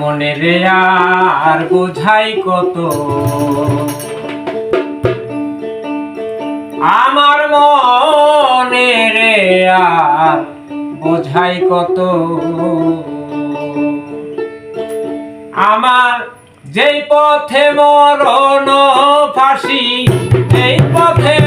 মনে রে আর বোঝাই কত? আমার মনে রে আর বোঝাই কত? আমার যেই পথে মরণ ফাঁসি, এই পথে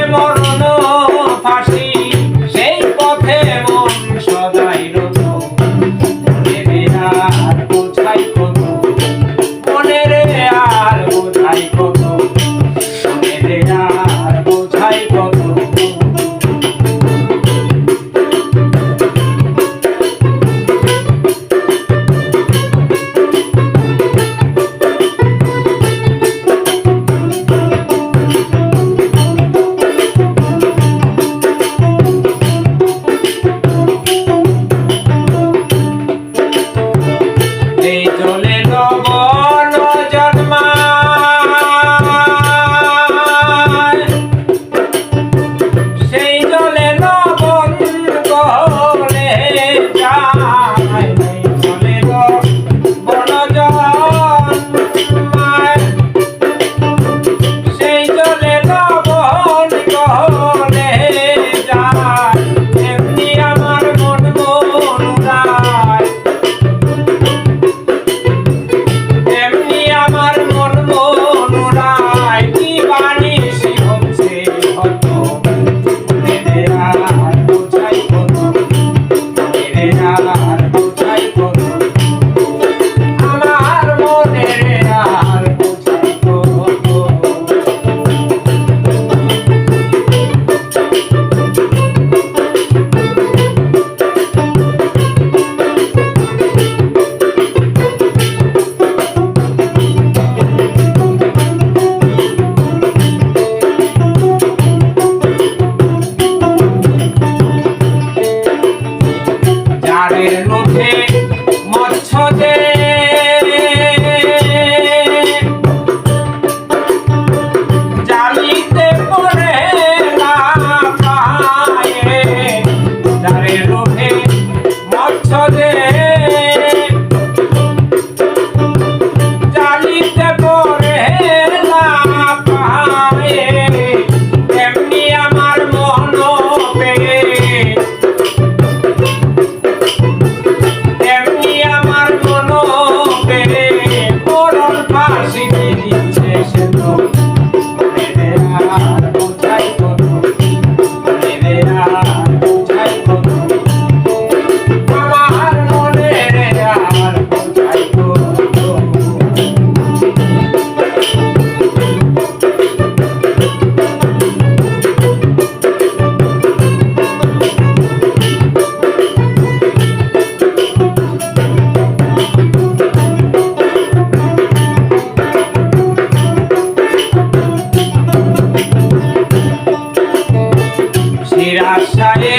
রাস্তায়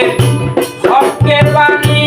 স্বপ্নের বাণী।